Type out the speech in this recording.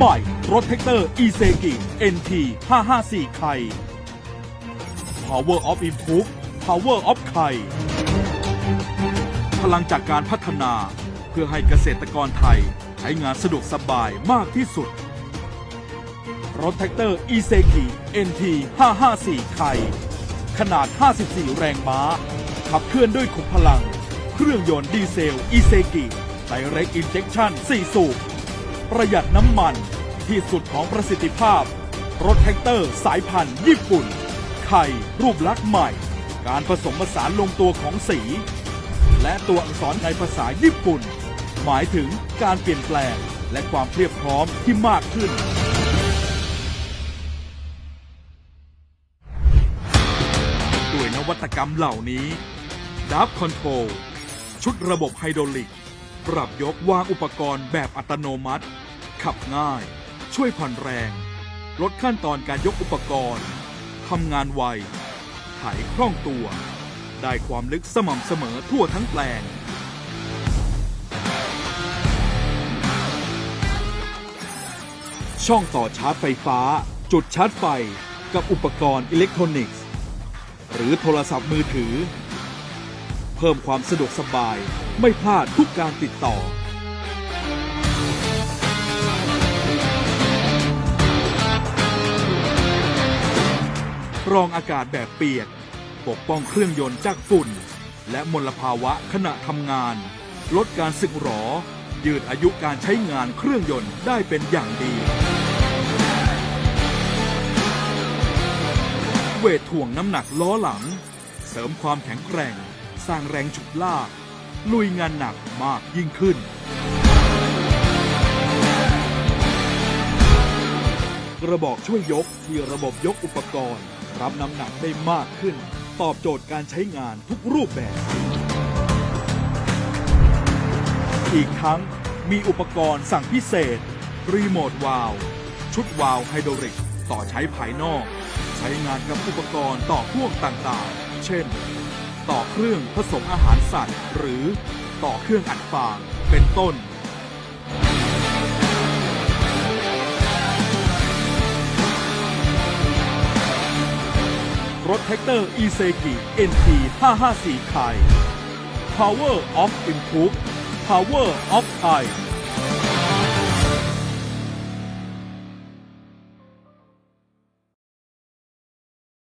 ใหม่ รถแท็กเตอร์ e s e k i NT 554 ไข่ Power of Improve Power of ไข่พลังจากการพัฒนาเพื่อให้เกษตรกรไทยใช้งานสะดวกสบายมากที่สุด รถแท็กเตอร์ e s e k i NT 554 ไข่ ขนาด 54 แรงม้า ขับเคลื่อนด้วยขุมพลัง เครื่องยนต์ดีเซล e s e k i Direct Injection 4สูบ ประหยัดน้ำมัน ที่สุดของประสิทธิภาพ รถแท็กเตอร์สายพันธุ์ญี่ปุ่น ไข่รูปลักษณ์ใหม่ การผสมผสานลงตัวของสี และตัวอักษรในภาษาญี่ปุ่น หมายถึงการเปลี่ยนแปลงและความเพียบพร้อมที่มากขึ้นด้วยนวัตกรรมเหล่านี้ดับคอนโทรลชุดระบบไฮดรอลิก ปรับยกวางอุปกรณ์แบบอัตโนมัติ ขับง่าย ช่วยผ่อนแรง ลดขั้นตอนการยกอุปกรณ์ทำงานไวไถคล่องตัว ได้ความลึกสม่ำเสมอทั่วทั้งแปลง ช่องต่อชาร์จไฟฟ้า จุดชาร์จไฟ กับอุปกรณ์อิเล็กทรอนิกส์ หรือโทรศัพท์มือถือ เพิ่มความสะดวกสบาย ไม่พลาดทุกการติดต่อ รองอากาศแบบเปียก ปกป้องเครื่องยนต์จากฝุ่น และมลภาวะขณะทำงาน ลดการสึกหรอ ยืดอายุการใช้งานเครื่องยนต์ได้เป็นอย่างดี เวทถ่วงน้ำหนักล้อหลัง เสริมความแข็งแกร่ง สร้างแรงฉุดลาก ลุยงานหนักมากยิ่งขึ้น กระบอกช่วยยกที่ระบบยกอุปกรณ์ รับน้ำหนักได้มากขึ้น ตอบโจทย์การใช้งานทุกรูปแบบ อีกทั้งมีอุปกรณ์สั่งพิเศษ รีโมทวาลวชุดวาล์วไฮดรอลิกต่อใช้ภายนอก ใช้งานกับอุปกรณ์ต่อพ่วงต่างๆ เช่น ต่อเครื่องผสมอาหารสัตว์ หรือต่อเครื่องอัดฟางเป็นต้น รถแท็กเตอร์ e s e k i NT 554ไทย Power of Improve Power of Thai